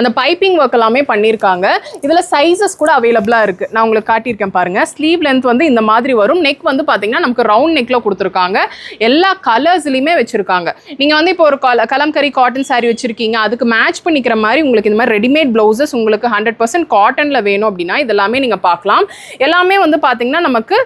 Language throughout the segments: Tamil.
அந்த பைப்பிங் ஒர்க் எல்லாமே பண்ணியிருக்காங்க இதில் சைஸஸ் கூட அவைலபிளாக இருக்குது நான் உங்களுக்கு காட்டியிருக்கேன் பாருங்கள் ஸ்லீவ் லென்த் வந்து இந்த மாதிரி வரும். நெக் வந்து பார்த்தீங்கன்னா நமக்கு ரவுண்ட் நெக்கில் கொடுத்துருக்காங்க. எல்லா கலர்ஸ்லையுமே வச்சுருக்காங்க. நீங்கள் வந்து இப்போ ஒரு கல கலம்கரி காட்டன் சாரீ வச்சுருக்கீங்க. அதுக்கு மேட்ச் பண்ணிக்கிற மாதிரி உங்களுக்கு இந்த மாதிரி ரெடிமேட் ப்ளவுசஸ் உங்களுக்கு ஹண்ட்ரட் பர்சன்ட் காட்டனில் வேணும் அப்படின்னா இதெல்லாமே நீங்கள் பார்க்கலாம். எல்லாமே வந்து பார்த்தீங்கன்னா நமக்கு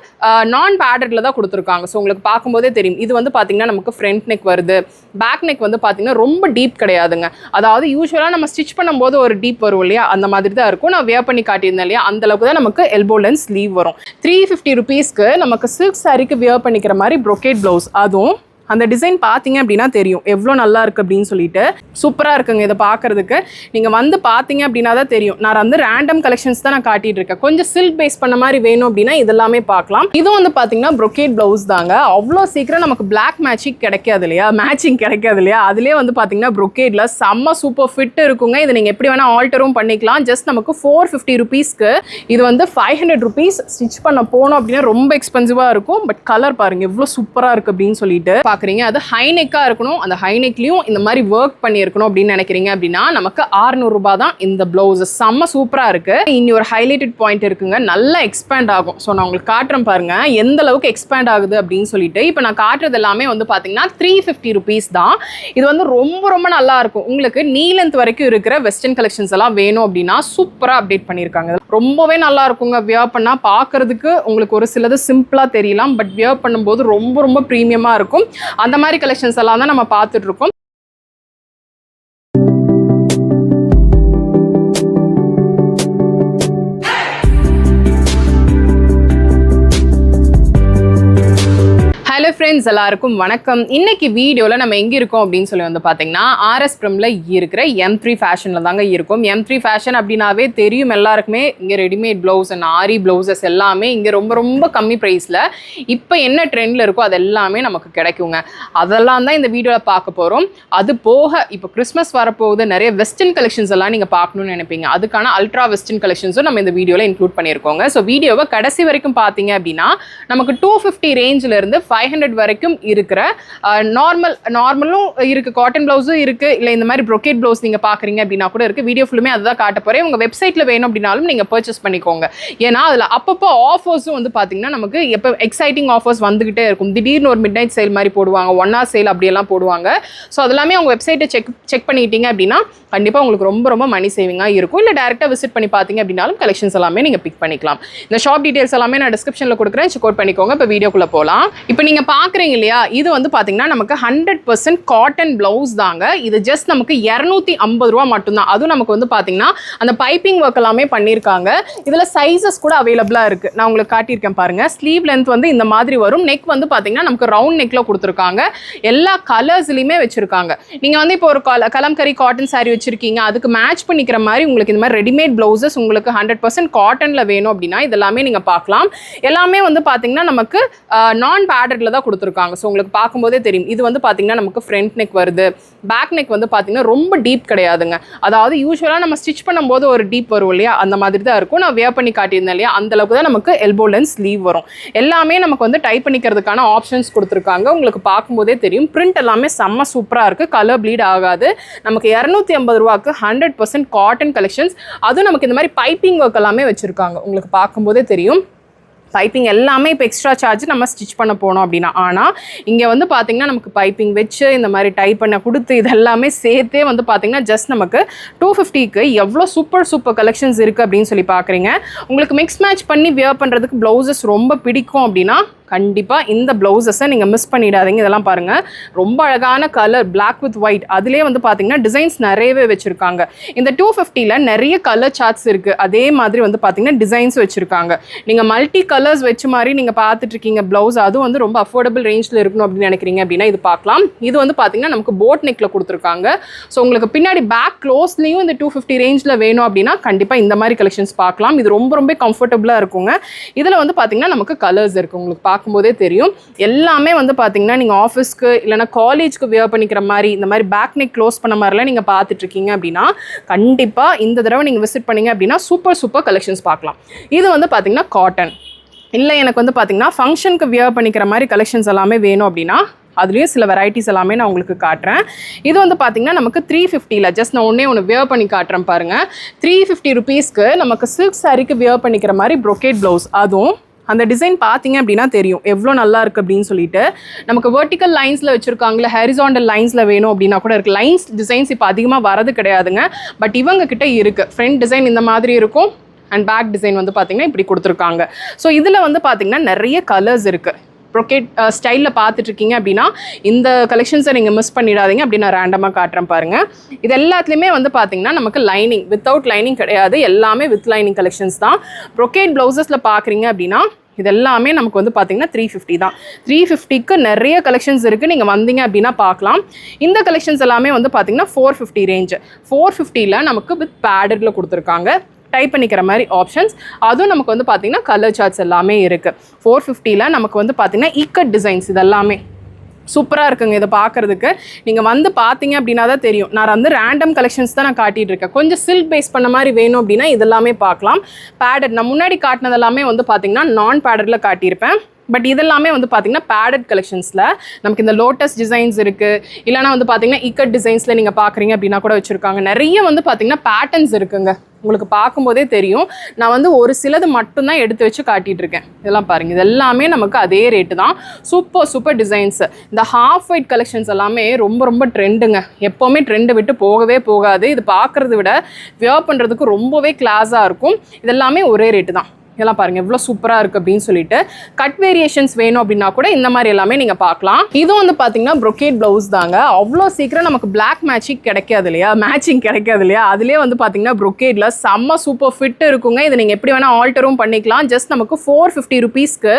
நான் பேடர்டில் தான் கொடுத்துருக்காங்க. ஸோ உங்களுக்கு பார்க்கும்போதே தெரியும். இது வந்து பார்த்தீங்கன்னா நமக்கு ஃப்ரண்ட் நெக் வருது. பேக் நெக் வந்து பார்த்தீங்கன்னா ரொம்ப டீப் கிடையாதுங்க. அதாவது யூஸ்வலாக நம்ம ஸ்டிச் போது ஒரு டீப் வரும் இல்லையா? அந்த மாதிரி தான் இருக்கும். நான் வேர் பண்ணி காட்டியிருந்தேன் இல்லையா? அந்த அளவுக்கு தான் நமக்கு எல்போ லென்ஸ் ஸ்லீவ் வரும். த்ரீ ஃபிஃப்டி ருபீஸ்க்கு நமக்கு சில்க் சாரிக்கு வியர் பண்ணிக்கிற மாதிரி ப்ரொக்கேட் ப்ளவுஸ் அதுவும் அந்த டிசைன் பார்த்தீங்க அப்படின்னா தெரியும். எவ்வளோ நல்லா இருக்குது அப்படின்னு சொல்லிட்டு. சூப்பராக இருக்குங்க இதை பார்க்கறதுக்கு. நீங்கள் வந்து பார்த்தீங்க அப்படின்னா தான் தெரியும். நான் வந்து ரேண்டம் கலெக்ஷன்ஸ் தான் நான் காட்டிட்டு இருக்கேன். கொஞ்சம் சில்க் பேஸ் பண்ண மாதிரி வேணும் அப்படின்னா இதெல்லாமே பார்க்கலாம். இதுவும் வந்து பார்த்தீங்கன்னா ப்ரொக்கேட் ப்ளவுஸ் தாங்க. அவ்வளோ சீக்கிரம் நமக்கு பிளாக் மேட்சிங் கிடைக்காது இல்லையா? மேட்சிங் கிடைக்காது இல்லையா? அதுலேயே வந்து பார்த்தீங்கன்னா ப்ரொக்கேட்ல செம்ம சூப்பர் ஃபிட் இருக்குங்க. இதை நீங்கள் எப்படி வேணால் ஆல்டரும் பண்ணிக்கலாம். ஜஸ்ட் நமக்கு ஃபோர் ஃபிஃப்டி ருபீஸ்க்கு இது வந்து ஃபைவ் ஹண்ட்ரட் ருபீஸ் ஸ்டிச் பண்ண போனோம் அப்படின்னா ரொம்ப எக்ஸ்பென்சிவாக இருக்கும். பட் கலர் பாருங்க எவ்வளோ சூப்பராக இருக்குது அப்படின்னு சொல்லிட்டு பார்க்குறீங்க அது ஹைநெக்காக இருக்கணும். அந்த ஹைநெக்லேயும் இந்த மாதிரி ஒர்க் பண்ணியிருக்கணும் அப்படின்னு நினைக்கிறீங்க அப்படின்னா நமக்கு ஆறுநூறுபா தான் இந்த ப்ளவுஸ் செம்ம சூப்பராக இருக்குது இனி ஒரு ஹைலைட்டட் பாயிண்ட் இருக்குங்க. நல்லா எக்ஸ்பேண்ட் ஆகும். ஸோ நான் உங்களுக்கு காட்டுறேன் பாருங்க. எந்த அளவுக்கு எக்ஸ்பேண்ட் ஆகுது அப்படின்னு சொல்லிட்டு இப்போ நான் காட்டுறது எல்லாமே வந்து பார்த்தீங்கன்னா த்ரீ ஃபிஃப்டி ருபீஸ் தான். இது வந்து ரொம்ப ரொம்ப நல்லா இருக்கும். உங்களுக்கு நீலந்த் வரைக்கும் இருக்கிற வெஸ்டர்ன் கலெக்ஷன்ஸ் எல்லாம் வேணும் அப்படின்னா சூப்பராக அப்டேட் பண்ணியிருக்காங்க. ரொம்பவே நல்லா இருக்குங்க. வியர் பண்ணால் பார்க்கறதுக்கு உங்களுக்கு ஒரு சிலது சிம்பிளாக தெரியலாம். பட் வியர் பண்ணும்போது ரொம்ப ரொம்ப ப்ரீமியமாக இருக்கும். அந்த மாதிரி கலெக்ஷன்ஸ் எல்லாம் தான் நம்ம பார்த்துட்ருக்கோம் ஃப்ரெண்ட்ஸ் எல்லாருக்கும் வணக்கம். இன்னைக்கு வீடியோவில் நம்ம எங்கே இருக்கோம் அப்படின்னு சொல்லி வந்து பார்த்தீங்கன்னா ஆர்எஸ் ப்ரமில் இருக்கிற எம் த்ரீ ஃபேஷனில் தாங்க இருக்கும். எம் த்ரீ ஃபேஷன் அப்படின்னாவே தெரியும் எல்லாருக்குமே. இங்கே readymade blouse and aari blouses எல்லாமே இங்கே ரொம்ப ரொம்ப கம்மி ப்ரைஸில் இப்போ என்ன ட்ரெண்டில் இருக்கோ அது எல்லாமே நமக்கு கிடைக்குங்க. அதெல்லாம் தான் இந்த வீடியோவில் பார்க்க போகிறோம் அது போக இப்போ கிறிஸ்மஸ் வரப்போகுது. நிறைய வெஸ்டர்ன் கலெக்ஷன்ஸ் எல்லாம் நீங்கள் பார்க்கணும்னு நினைப்பீங்க. அதுக்கான அல்ட்ரா வெஸ்டர்ன் கலெக்ஷன்ஸும் நம்ம இந்த வீடியோவில் இன்க்ளூட் பண்ணியிருக்கோங்க. ஸோ வீடியோவை கடைசி வரைக்கும் பார்த்தீங்க அப்படின்னா நமக்கு டூ ஃபிஃப்டி ரேஞ்சிலேருந்து ஃபைவ் ஹண்ட்ரட் வரைக்கும் இருக்கிற நார்மல் நார்மலும் இருக்குது காட்டன் ப்ளவுஸும் இருக்குது இல்லை இந்த மாதிரி ப்ரொக்கேட் ப்ளவுஸ் நீங்கள் பார்க்குறீங்க அப்படின்னா கூட இருக்குது வீடியோ ஃபுல்லுமே அதுதான் காட்ட போகிறேன் உங்கள் வெப்சைட்டில் வேணும் அப்படின்னாலும் நீங்கள் பர்ச்சேஸ் பண்ணிக்கோங்க. ஏன்னா அதில் அப்பப்போ ஆஃபர்ஸும் வந்து பார்த்தீங்கன்னா நமக்கு எப்போ எக்ஸைட்டிங் ஆஃபர்ஸ் வந்துக்கிட்டே இருக்கும். திடீர்னு ஒரு மிட் நைட் சேல் மாதிரி போடுவாங்க. ஒன் ஹவர் சேல் அப்படியெல்லாம் போடுவாங்க. ஸோ அதெல்லாமே உங்கள் வெப்சைட்டை செக் செக் பண்ணிக்கிட்டீங்க அப்படின்னா கண்டிப்பாக உங்களுக்கு ரொம்ப ரொம்ப மணி சேவிங்காக இருக்கும். இல்லை டேரெக்டாக விசிட் பண்ணி பார்த்தீங்க அப்படின்னாலும் கலெக்ஷன்ஸ் எல்லாமே நீங்கள் பிக் பண்ணிக்கலாம். இந்த ஷாப் டீட்டெயில்ஸ் எல்லாமே நான் டிஸ்கிரிப்ஷனில் கொடுக்குறேன். செக் அவுட் பண்ணிக்கோங்க. இப்போ வீடியோக்குள்ளே போகலாம். இப்போ நீங்கள் பார்க்குறீங்க இல்லையா இது வந்து பார்த்தீங்கன்னா நமக்கு ஹண்ட்ரட் பர்சன்ட் காட்டன் ப்ளவுஸ் தாங்க. இது ஜஸ்ட் நமக்கு இரநூத்தி ஐம்பது ரூபா மட்டும்தான். அதுவும் நமக்கு வந்து பார்த்தீங்கன்னா அந்த பைப்பிங் ஒர்க் எல்லாமே பண்ணியிருக்காங்க. இதில் சைஸஸ் கூட அவைலபிளாக இருக்குது நான் உங்களுக்கு காட்டியிருக்கேன் பாருங்கள் ஸ்லீவ் லென்த் வந்து இந்த மாதிரி வரும். நெக் வந்து பார்த்தீங்கன்னா நமக்கு ரவுண்ட் நெக்கில் கொடுத்துருக்காங்க. எல்லா கலர்ஸ்லையுமே வச்சுருக்காங்க. நீங்கள் வந்து இப்போ ஒரு கல கலம்கரி காட்டன் சாரீ வச்சுருக்கீங்க. அதுக்கு மேட்ச் பண்ணிக்கிற மாதிரி உங்களுக்கு இந்த மாதிரி ரெடிமேட் ப்ளவுசஸ் உங்களுக்கு ஹண்ட்ரட் பர்சன்ட் காட்டனில் வேணும் அப்படின்னா இதெல்லாமே நீங்கள் பார்க்கலாம். எல்லாமே வந்து பார்த்தீங்கன்னா நமக்கு நான் பேடர்டில் தான் கொடுத்துருக்காங்க. ஸோ உங்களுக்கு பார்க்கும்போதே தெரியும். இது வந்து பார்த்தீங்கன்னா நமக்கு ஃப்ரண்ட் நெக் வருது. பேக் நெக் வந்து பார்த்திங்கன்னா ரொம்ப டீப் கிடையாதுங்க. அதாவது யூஸ்வலாக நம்ம ஸ்டிச் பண்ணும்போது ஒரு டீப் வரும் இல்லையா? அந்த மாதிரி தான் இருக்கும். நான் வேர் பண்ணி காட்டியிருந்தேன் இல்லையா? அந்த அளவுக்கு தான் நமக்கு எல்போ லென்ஸ் ஸ்லீவ் வரும். எல்லாமே நமக்கு வந்து டைப் பண்ணிக்கிறதுக்கான ஆப்ஷன்ஸ் கொடுத்துருக்காங்க. உங்களுக்கு பார்க்கும்போதே தெரியும். பிரிண்ட் எல்லாமே செம்ம சூப்பராக இருக்குது கலர் ப்ளீட் ஆகாது. நமக்கு இரநூத்தி ஐம்பது ரூபாக்கு ஹண்ட்ரட் பர்சன்ட் காட்டன் கலெக்ஷன்ஸ் அதுவும் நமக்கு இந்த மாதிரி பைப்பிங் ஒர்க் எல்லாமே வச்சுருக்காங்க. உங்களுக்கு பார்க்கும்போதே தெரியும். பைப்பிங் எல்லாமே இப்போ எக்ஸ்ட்ரா சார்ஜ் நம்ம ஸ்டிச் பண்ண போனோம் அப்படின்னா. ஆனால் இங்கே வந்து பார்த்தீங்கன்னா நமக்கு பைப்பிங் வச்சு இந்த மாதிரி டைப் பண்ண கொடுத்து இதெல்லாமே சேர்த்தே வந்து பார்த்திங்கன்னா ஜஸ்ட் நமக்கு டூ ஃபிஃப்டிக்கு எவ்வளோ சூப்பர் சூப்பர் கலெக்ஷன்ஸ் இருக்குது அப்படின்னு சொல்லி பார்க்குறீங்க உங்களுக்கு மிக்ஸ் மேட்ச் பண்ணி வியர் பண்ணுறதுக்கு ப்ளவுசஸ் ரொம்ப பிடிக்கும் அப்படின்னா கண்டிப்பாக இந்த ப்ளவுசஸை நீங்கள் மிஸ் பண்ணிடாதீங்க. இதெல்லாம் பாருங்கள் ரொம்ப அழகான கலர் பிளாக் வித் ஒயிட் அதிலே வந்து பார்த்தீங்கன்னா டிசைன்ஸ் நிறையவே வச்சுருக்காங்க. இந்த டூ ஃபிஃப்டியில் நிறைய கலர் சார்ட்ஸ் இருக்குது அதே மாதிரி வந்து பார்த்தீங்கன்னா டிசைன்ஸ் வச்சுருக்காங்க. நீங்கள் மல்டி கலர்ஸ் வச்சு மாதிரி நீங்கள் பார்த்துட்ருக்கீங்க ப்ளவுஸ் அதுவும் வந்து ரொம்ப அஃபோர்டபுள் ரேஞ்சில் இருக்கணும் அப்படின்னு நினைக்கிறீங்க அப்படின்னா இது பார்க்கலாம் இது வந்து பார்த்தீங்கன்னா நமக்கு போட் நெக்கில் கொடுத்துருக்காங்க. ஸோ உங்களுக்கு பின்னாடி பேக் க்ளோஸ்லேயும் இந்த டூ ஃபிஃப்டி ரேஞ்சில் வேணும் அப்படின்னா கண்டிப்பாக இந்த மாதிரி கலெக்ஷன்ஸ் பார்க்கலாம் இது ரொம்ப ரொம்ப கம்ஃபர்டபுளாக இருக்குங்க. இதில் வந்து பார்த்தீங்கன்னா நமக்கு கலர்ஸ் இருக்குது உங்களுக்கு பார்க்கும்போதே தெரியும். எல்லாமே வந்து பார்த்தீங்கன்னா நீங்கள் ஆஃபீஸ்க்கு இல்லைனா காலேஜ்க்கு வியர் பண்ணிக்கிற மாதிரி இந்த மாதிரி பேக் நெக் க்ளோஸ் பண்ண மாதிரிலாம் நீங்கள் பார்த்துட்ருக்கீங்க அப்படின்னா கண்டிப்பாக இந்த தடவை நீங்கள் விசிட் பண்ணிங்க அப்படின்னா சூப்பர் சூப்பர் கலெக்ஷன்ஸ் பார்க்கலாம். இது வந்து பார்த்தீங்கன்னா காட்டன் இல்லை எனக்கு வந்து பார்த்திங்கன்னா ஃபங்க்ஷனுக்கு வியர் பண்ணிக்கிற மாதிரி கலெக்ஷன்ஸ் எல்லாமே வேணும் அப்படின்னா அதுலேயும் சில வெரைட்டிஸ் எல்லாமே நான் உங்களுக்கு காட்டுறேன். இது வந்து பார்த்தீங்கன்னா நமக்கு த்ரீ ஃபிஃப்டியில் ஜஸ்ட் நான் ஒன்றே ஒன்று வியர் பண்ணி காட்டுறேன் பாருங்கள் த்ரீ ஃபிஃப்டி ருபீஸ்க்கு நமக்கு சில்க் சாரீக்கு வியர் பண்ணிக்கிற மாதிரி ப்ரொக்கேட் ப்ளவுஸ் அதுவும் அந்த டிசைன் பார்த்தீங்க அப்படின்னா தெரியும். எவ்வளோ நல்லா இருக்குது அப்படின்னு சொல்லிட்டு. நமக்கு வெர்டிக்கல் லைன்ஸில் வச்சுருக்காங்களே ஹெரிசாண்டல் லைன்ஸில் வேணும் அப்படின்னா கூட இருக்குது லைன்ஸ் டிசைன்ஸ் இப்போ அதிகமாக வரது கிடையாதுங்க. பட் இவங்க கிட்ட இருக்குது ஃப்ரண்ட் டிசைன் இந்த மாதிரி இருக்கும். அண்ட் பேக் டிசைன் வந்து பார்த்தீங்கன்னா இப்படி கொடுத்துருக்காங்க. ஸோ இதில் வந்து பார்த்தீங்கன்னா நிறைய கலர்ஸ் இருக்குது ப்ரொக்கேட் ஸ்டைலில் uh, பார்த்துட்ருக்கீங்க அப்படின்னா இந்த கலெக்ஷன்ஸை நீங்கள் மிஸ் பண்ணிடாதீங்க. அப்படி நான் ரேண்டமாக காட்டுறேன் பாருங்கள் இது எல்லாத்துலேயுமே வந்து பார்த்தீங்கன்னா நமக்கு லைனிங் வித்தவுட் லைனிங் கிடையாது. எல்லாமே வித் லைனிங் கலெக்ஷன்ஸ் தான். ப்ரொக்கேட் ப்ளவுசஸில் பார்க்குறீங்க அப்படின்னா இது எல்லாமே நமக்கு வந்து பார்த்தீங்கன்னா த்ரீ ஃபிஃப்டி தான். த்ரீ ஃபிஃப்டிக்கு நிறைய கலெக்ஷன்ஸ் இருக்குது நீங்கள் வந்தீங்க அப்படின்னா பார்க்கலாம் இந்த கலெக்ஷன்ஸ் எல்லாமே வந்து பார்த்தீங்கன்னா ஃபோர் ஃபிஃப்டி ரேஞ்சு ஃபோர் ஃபிஃப்டியில் நமக்கு வித் பேடடில் கொடுத்துருக்காங்க. டைப் பண்ணிக்கிற மாதிரி ஆப்ஷன்ஸ் அதுவும் நமக்கு வந்து பார்த்திங்கன்னா கலர் சார்ட்ஸ் எல்லாமே இருக்குது ஃபோர் ஃபிஃப்டியில் நமக்கு வந்து பார்த்திங்கன்னா ஈக்கட் டிசைன்ஸ் இதெல்லாமே. சூப்பராக இருக்குங்க இதை பார்க்குறதுக்கு நீங்கள் வந்து பார்த்தீங்க அப்படின்னா தான் தெரியும். நான் வந்து ரேண்டம் கலெக்ஷன்ஸ் தான் நான் காட்டிகிட்டு இருக்கேன். கொஞ்சம் சில்க் பேஸ் பண்ண மாதிரி வேணும் அப்படின்னா இதெல்லாமே பார்க்கலாம் பேடட் நான் முன்னாடி காட்டினது எல்லாமே வந்து பார்த்திங்கன்னா நான் பேடடில் காட்டியிருப்பேன். பட் இதெல்லாமே வந்து பார்த்திங்கன்னா பேடட் கலெக்ஷன்ஸில் நமக்கு இந்த லோட்டஸ் டிசைன்ஸ் இருக்குது இல்லைனா வந்து பார்த்திங்கன்னா இக்கட் டிசைன்ஸில் நீங்கள் பார்க்குறீங்க அப்படின்னா கூட வச்சுருக்காங்க. நிறைய வந்து பார்த்தீங்கன்னா பேட்டர்ன்ஸ் இருக்குங்க. உங்களுக்கு பார்க்கும்போதே தெரியும். நான் வந்து ஒரு சிலது மட்டும்தான் எடுத்து வச்சு காட்டிகிட்டு இருக்கேன் இதெல்லாம் பாருங்கள் இது எல்லாமே நமக்கு அதே ரேட்டு தான். சூப்பர் சூப்பர் டிசைன்ஸ் இந்த ஹாஃப் ஒயிட் கலெக்ஷன்ஸ் எல்லாமே ரொம்ப ரொம்ப ட்ரெண்டுங்க எப்போவுமே ட்ரெண்டை விட்டு போகவே போகாது. இது பார்க்குறத விட வியர் பண்ணுறதுக்கு ரொம்பவே கிளாஸாக இருக்கும். இதெல்லாமே ஒரே ரேட்டு தான். இதெல்லாம் பாருங்க எவ்வளோ சூப்பராக இருக்குது அப்படின்னு சொல்லிட்டு கட் வேரியேஷன்ஸ் வேணும் அப்படின்னா கூட இந்த மாதிரி எல்லாமே நீங்கள் பார்க்கலாம். இதுவும் வந்து பார்த்தீங்கன்னா brocade ப்ளவுஸ் தாங்க. அவ்வளோ சீக்கிரம் நமக்கு பிளாக் மேட்சிங் கிடைக்காது இல்லையா? மேட்சிங் கிடைக்காது இல்லையா? அதுலேயே வந்து பார்த்தீங்கன்னா ப்ரொக்கேடில் செம்ம சூப்பர் ஃபிட் இருக்குங்க. இதை நீங்கள் எப்படி வேணால் ஆல்டரும் பண்ணிக்கலாம். ஜஸ்ட் நமக்கு ஃபோர் ஃபிஃப்டி ருபீஸ்க்கு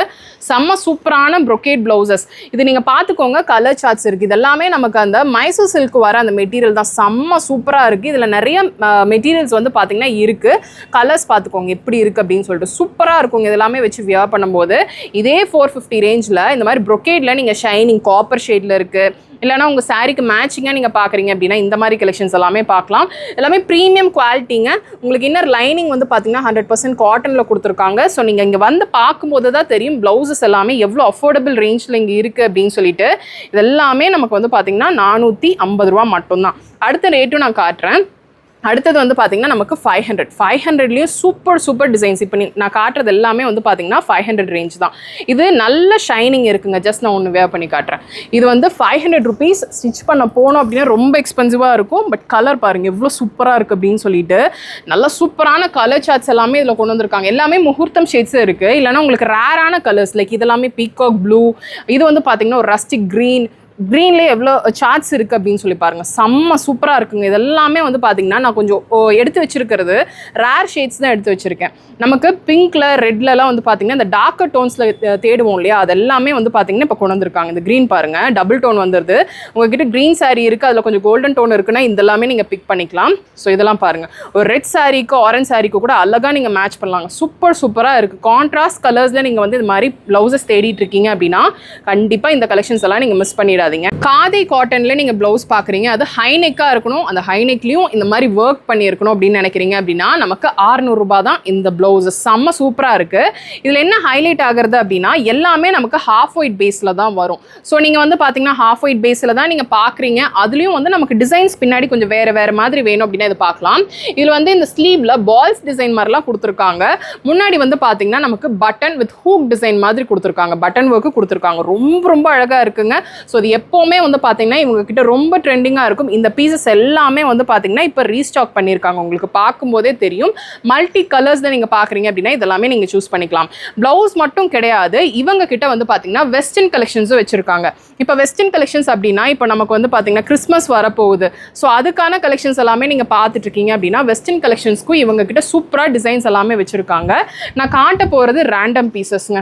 செம்ம சூப்பரான ப்ரொகேட் ப்ளவுசஸ் இது நீங்கள் பார்த்துக்கோங்க கலர் சார்ட்ஸ் இருக்குது இதெல்லாமே நமக்கு அந்த மைசூர் சில்க் வர அந்த மெட்டீரியல் தான். செம்ம சூப்பராக இருக்குது இதில் நிறைய மெட்டீரியல்ஸ் வந்து பார்த்தீங்கன்னா இருக்குது கலர்ஸ் பார்த்துக்கோங்க எப்படி இருக்குது அப்படின்னு சொல்லிட்டு. சூப்பராக இருக்குங்க. இதெல்லாமே வச்சு வியர் பண்ணும்போது. இதே ஃபோர் ஃபிஃப்டி ரேஞ்சில் இந்த மாதிரி ப்ரொக்கேட்டில் நீங்கள் ஷைனிங் காப்பர் ஷேடில் இருக்குது இல்லைனா உங்கள் சாரீக்கு மேட்சிங்காக நீங்கள் பார்க்குறீங்க அப்படின்னா இந்த மாதிரி கலெக்ஷன்ஸ் எல்லாமே பார்க்கலாம் எல்லாமே ப்ரீமியம் குவாலிட்டிங்க உங்களுக்கு இன்னர் லைனிங் வந்து பார்த்தீங்கன்னா ஹண்ட்ரட் பர்சன்ட் காட்டனில் கொடுத்துருக்காங்க. ஸோ நீங்கள் இங்கே வந்து பார்க்கும்போது தான் தெரியும் ப்ளவுசஸ் எல்லாமே எவ்வளோ அஃபோர்டபுள் ரேஞ்சில் இங்கே இருக்குது அப்படின்னு சொல்லிட்டு. இதெல்லாமே நமக்கு வந்து பார்த்தீங்கன்னா நானூற்றி ஐம்பது ரூபா மட்டும்தான். அடுத்த ரேட்டும் நான் காட்டுறேன். அடுத்தது வந்து பார்த்தீங்கன்னா நமக்கு ஃபைவ் ஹண்ட்ரட் ஃபைவ் ஹண்ட்ரட்லேயும் சூப்பர் சூப்பர் டிசைன்ஸ் இப்போ நீ நான் காட்டுறது எல்லாமே வந்து பார்த்தீங்கன்னா ஃபைவ் ஹண்ட்ரட் ரேஞ்ச் தான். இது நல்ல ஷைனிங் இருக்குங்க. ஜஸ்ட் நான் ஒன்று வேர் பண்ணி காட்டுறேன். இது வந்து ஃபைவ் ஹண்ட்ரட் ருபீஸ் ஸ்டிச் பண்ண போனோம் அப்படின்னா ரொம்ப எக்ஸ்பென்சிவாக இருக்கும். பட் கலர் பாருங்கள் எவ்வளோ சூப்பராக இருக்குது அப்படின்னு சொல்லிட்டு நல்ல சூப்பரான கலர் சார்ட்ஸ் எல்லாமே இதில் கொண்டு வந்திருக்காங்க. எல்லாமே முகூர்த்தம் ஷேட்ஸ் இருக்குது இல்லைனா உங்களுக்கு ரேரான கலர்ஸ் லைக் இதெல்லாமே பீகாக் ப்ளூ இது வந்து பார்த்திங்கன்னா ஒரு ரஸ்டிக் க்ரீன் க்ரீன்லேயே எவ்வளோ சார்ட்ஸ் இருக்குது அப்படின்னு சொல்லி பாருங்கள் செம்ம சூப்பராக இருக்குங்க. இதெல்லாமே வந்து பார்த்தீங்கன்னா நான் கொஞ்சம் ஓ, எடுத்து வச்சிருக்கிறது ரேர் ஷேட்ஸ் தான் எடுத்து வச்சுருக்கேன். நமக்கு பிங்க்கில் ரெட்லலாம் வந்து பார்த்தீங்கன்னா இந்த டார்க்கர் டோன்ஸில் தேடுவோம் இல்லையா? அது எல்லாமே வந்து பார்த்தீங்கன்னா இப்போ கொண்டு வந்திருக்காங்க. இந்த க்ரீன் பாருங்கள் டபுள் டோன் வந்துருது. உங்ககிட்ட க்ரீன் சாரீ இருக்குது அதில் கொஞ்சம் கோல்டன் டோன் இருக்குன்னா இதெல்லாமே நீங்கள் பிக் பண்ணிக்கலாம். ஸோ இதெல்லாம் பாருங்கள் ஒரு ரெட் சாரீக்கு ஆரஞ்ச் சாரீக்கு கூட அழகாக நீங்கள் மேட்ச் பண்ணலாங்க. சூப்பர் சூப்பராக இருக்குது கான்ட்ராஸ்ட் கலர்ஸில் நீங்கள் வந்து இது மாதிரி ப்ளவுசஸ் தேடிட்டு இருக்கீங்க அப்படின்னா கண்டிப்பாக இந்த கலெக்ஷன்ஸ் எல்லாம் நீங்கள் மிஸ் பண்ணிடாதீங்க காதி காட்டன்ல நீங்கள் ப்ளவுஸ் பார்க்குறீங்க அது ஹைநெக்காக இருக்கணும். அந்த ஹைநெக்லையும் இந்த மாதிரி ஒர்க் பண்ணியிருக்கணும் அப்படின்னு நினைக்கிறீங்க அப்படின்னா நமக்கு 600 ரூபாய் தான் இந்த ப்ளவுஸ் செம்ம சூப்பராக இருக்குது இதில் என்ன ஹைலைட் ஆகுறது அப்படின்னா எல்லாமே நமக்கு ஹாஃப் ஒயிட் பேஸில் தான் வரும். ஸோ நீங்கள் வந்து பார்த்தீங்கன்னா ஹாஃப் ஒயிட் பேஸில் தான் நீங்கள் பார்க்குறீங்க அதுலேயும் வந்து நமக்கு டிசைன்ஸ் பின்னாடி கொஞ்சம் வேறு வேறு மாதிரி வேணும் அப்படின்னா இது பார்க்கலாம் இதில் வந்து இந்த ஸ்லீவில் பால்ஸ் டிசைன் மாதிரிலாம் கொடுத்துருக்காங்க. முன்னாடி வந்து பார்த்தீங்கன்னா நமக்கு பட்டன் வித் ஹூக் டிசைன் மாதிரி கொடுத்துருக்காங்க. பட்டன் ஒர்க்கு கொடுத்துருக்காங்க. ரொம்ப ரொம்ப அழகாக இருக்குங்க. ஸோ இது எப்போவுமே வந்து பார்த்தீங்கன்னா இவங்க கிட்ட ரொம்ப ட்ரெண்டிங்காக இருக்கும். இந்த பீசஸ் எல்லாமே வந்து பார்த்தீங்கன்னா இப்போ ரீஸ்டாக் பண்ணியிருக்காங்க. உங்களுக்கு பார்க்கும்போதே தெரியும். மல்டி கலர்ஸ் தான் நீங்கள் பார்க்குறீங்க அப்படின்னா இதெல்லாமே நீங்கள் சூஸ் பண்ணிக்கலாம். ப்ளவுஸ் மட்டும் கிடையாது. இவங்க கிட்ட வந்து பார்த்தீங்கன்னா வெஸ்டர்ன் கலெக்ஷன்ஸும் வச்சுருக்காங்க. இப்போ வெஸ்டர்ன் கலெக்ஷன்ஸ் அப்படின்னா இப்போ நமக்கு வந்து பார்த்தீங்கன்னா கிறிஸ்மஸ் வரப்போகுது. ஸோ அதுக்கான கலெக்ஷன்ஸ் எல்லாமே நீங்கள் பார்த்துட்டு இருக்கீங்க அப்படின்னா வெஸ்டர்ன் கலெக்ஷன்ஸ்க்கும் இவங்க கிட்ட சூப்பராக டிசைன்ஸ் எல்லாமே வச்சுருக்காங்க. நான் காட்ட போகிறது ரேண்டம் பீசஸ்ங்க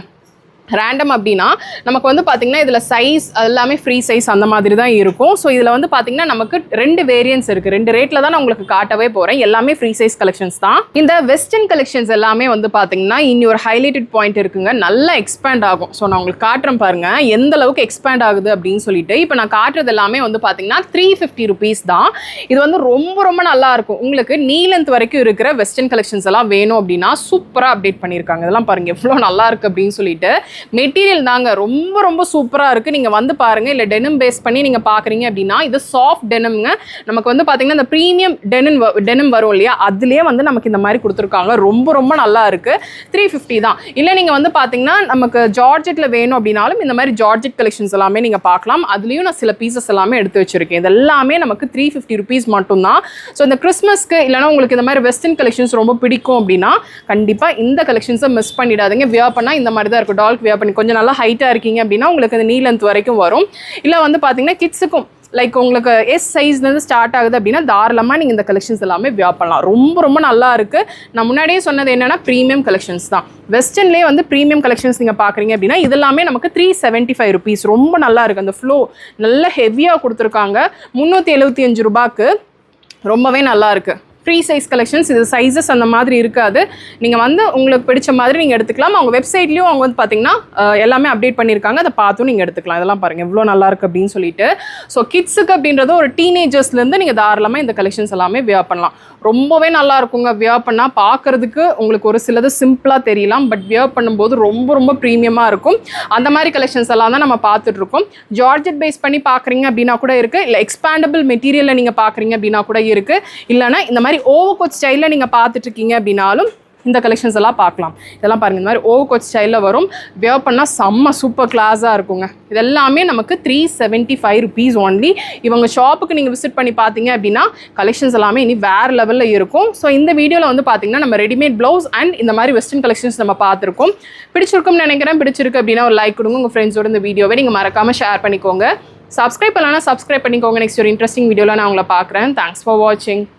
ரேண்டம் அப்படின்னா நமக்கு வந்து பார்த்திங்கன்னா இதில் சைஸ் எல்லாமே ஃப்ரீ சைஸ் அந்த மாதிரி தான் இருக்கும். ஸோ இதில் வந்து பார்த்திங்கன்னா நமக்கு ரெண்டு வேரியன்ஸ் இருக்குது ரெண்டு ரேட்டில் தான் நான் உங்களுக்கு காட்டவே போகிறேன் எல்லாமே ஃப்ரீ சைஸ் கலெக்ஷன்ஸ் தான். இந்த வெஸ்டர்ன் கலெக்ஷன்ஸ் எல்லாமே வந்து பார்த்திங்கன்னா இனி ஒரு ஹைலைட்டட் பாயிண்ட் இருக்குங்க. நல்லா எக்ஸ்பேண்ட் ஆகும். ஸோ நான் உங்களுக்கு காட்டுறேன் பாருங்கள் எந்த அளவுக்கு எக்ஸ்பேண்ட் ஆகுது அப்படின்னு சொல்லிட்டு இப்போ நான் காட்டுறது எல்லாமே வந்து பார்த்திங்கன்னா த்ரீ ஃபிஃப்டி ருபீஸ் தான். இது வந்து ரொம்ப ரொம்ப நல்லா இருக்கும். உங்களுக்கு நீ லென்த் வரைக்கும் இருக்கிற வெஸ்டர்ன் கலெக்ஷன்ஸ் எல்லாம் வேணும் அப்படின்னா சூப்பராக அப்டேட் பண்ணியிருக்காங்க. இதெல்லாம் பாருங்கள் எவ்வளோ நல்லா இருக்குது அப்படின்னு சொல்லிட்டு. மெட்டீரியல் தாங்க. ரொம்ப ரொம்ப சூப்பராக இருக்குது நீங்கள் வந்து பாருங்கள் இல்லை டெனம் பேஸ் பண்ணி நீங்கள் பார்க்குறீங்க அப்படின்னா இது சாஃப்ட் டெனம்ங்க நமக்கு வந்து பார்த்தீங்கன்னா இந்த ப்ரீமியம் டெனன் டெனம் வரும் இல்லையா? அதுலேயே வந்து நமக்கு இந்த மாதிரி கொடுத்துருக்காங்க. ரொம்ப ரொம்ப நல்லா இருக்குது த்ரீ ஃபிஃப்டி தான். இல்லை நீங்கள் வந்து பார்த்தீங்கன்னா நமக்கு ஜார்ஜெட்டில் வேணும் அப்படின்னாலும் இந்த மாதிரி ஜார்ஜெட் கலெக்ஷன்ஸ் எல்லாமே நீங்கள் பார்க்கலாம் அதுலேயும் நான் சில பீசஸ் எல்லாமே எடுத்து வச்சுருக்கேன். இது எல்லாமே நமக்கு த்ரீ ஃபிஃப்டி ருபீஸ் மட்டும்தான். ஸோ இந்த கிறிஸ்மஸ்க்கு இல்லைனா உங்களுக்கு இந்த மாதிரி வெஸ்டர்ன் கலெக்ஷன்ஸ் ரொம்ப பிடிக்கும் அப்படின்னா கண்டிப்பாக இந்த கலெக்ஷன்ஸை மிஸ் பண்ணிடாதீங்க. வியர் பண்ணால் இந்த மாதிரி தான் இருக்கும். டால்க் வியர் பண்ணி கொஞ்சம் நல்லா ஹைட்டாக இருக்கீங்க அப்படின்னா உங்களுக்கு அந்த நீ லென்த் வரைக்கும் வரும். இல்லை வந்து பார்த்தீங்கன்னா கிட்ஸுக்கும் லைக் உங்களுக்கு எஸ் சைஸ்லேருந்து ஸ்டார்ட் ஆகுது அப்படின்னா தாராளமாக நீங்கள் இந்த கலெக்ஷன்ஸ் எல்லாமே வியர் பண்ணலாம். ரொம்ப ரொம்ப நல்லா இருக்குது நான் முன்னாடியே சொன்னது என்னென்னா ப்ரீமியம் கலெக்ஷன்ஸ் தான். வெஸ்டர்ன்லேயே வந்து ப்ரீமியம் கலெக்ஷன்ஸ் நீங்கள் பார்க்குறீங்க அப்படின்னா இது எல்லாமே நமக்கு த்ரீ செவன்ட்டி ஃபைவ் ருபீஸ் ரொம்ப நல்லா இருக்குது அந்த ஃப்ளோ நல்ல ஹெவியாக கொடுத்துருக்காங்க. முந்நூற்றி எழுபத்தி அஞ்சு ரூபாய்க்கு ரொம்பவே நல்லா இருக்குது ஃப்ரீ சைஸ் கலெக்ஷன்ஸ் இது சைஸஸ் அந்த மாதிரி இருக்காது. நீங்கள் வந்து உங்களுக்கு பிடிச்ச மாதிரி நீங்கள் எடுத்துக்கலாம். அவங்க வெப்சைட்லேயும் அவங்க வந்து பார்த்தீங்கன்னா எல்லாமே அப்டேட் பண்ணியிருக்காங்க. அதை பார்த்தும் நீங்கள் எடுத்துக்கலாம். இதெல்லாம் பாருங்கள் எவ்வளோ நல்லா இருக்குது அப்படின்னு சொல்லிட்டு. ஸோ கிட்ஸுக்கு அப்படின்றது ஒரு டீனேஜர்ஸ்லேருந்து நீங்கள் தாராளமாக இந்த கலெக்ஷன்ஸ் எல்லாமே வியர் பண்ணலாம். ரொம்பவே நல்லா இருக்குங்க. வியர் பண்ணால் பார்க்கறதுக்கு உங்களுக்கு ஒரு சிலது சிம்பிளாக தெரியலாம். பட் வியர் பண்ணும்போது ரொம்ப ரொம்ப ப்ரீமியமாக இருக்கும். அந்த மாதிரி கலெக்ஷன்ஸ் எல்லாம் தான் நம்ம பார்த்துட்ருக்கோம் ஜார்ஜெட் பேஸ் பண்ணி பார்க்குறீங்க அப்படின்னா கூட இருக்குது இல்லை எக்ஸ்பேண்டபிள் மெட்டீரியலில் நீங்கள் பார்க்குறீங்க அப்படின்னா கூட இருக்குது இல்லைனா இந்த மாதிரி ஓவர் கோட் ஸ்டைலில் நீங்கள் பார்த்துட்டு இருக்கீங்க அப்படின்னாலும் இந்த கலெக்ஷன்ஸ் எல்லாம் பார்க்கலாம். இதெல்லாம் பாருங்கள் இந்த மாதிரி ஓவர் கோட் ஸ்டைலில் வரும். வியர் பண்ணால் செம்ம சூப்பர் கிளாஸாக இருக்குங்க. இதெல்லாமே நமக்கு three seventy five rupees only இவங்க ஷாப்புக்கு நீங்கள் விசிட் பண்ணி பார்த்தீங்க அப்படின்னா கலெக்ஷன்ஸ் எல்லாமே இனி வேறு லெவலில் இருக்கும். ஸோ இந்த வீடியோவில் வந்து பார்த்தீங்கன்னா நம்ம ரெடிமேட் ப்ளவுஸ் அண்ட் இந்த மாதிரி வெஸ்டர்ன் கலெக்ஷன்ஸ் நம்ம பார்த்துருக்கோம். பிடிச்சிருக்கும்னு நினைக்கிறேன். பிடிச்சிருக்கு அப்படின்னா ஒரு லைக் கொடுங்க. உங்கள் ஃப்ரெண்ட்ஸோட இந்த வீடியோவை நீங்கள் மறக்காமல் ஷேர் பண்ணிக்கோங்க. சப்ஸ்கிரைப் பண்ணலாம் சப்ஸ்கிரைப் பண்ணிக்கோங்க. நெக்ஸ்ட் ஒரு இன்ட்ரெஸ்டிங் வீடியோவில் நான் உங்களை பார்க்குறேன். தேங்க்ஸ் ஃபார் வாட்சிங்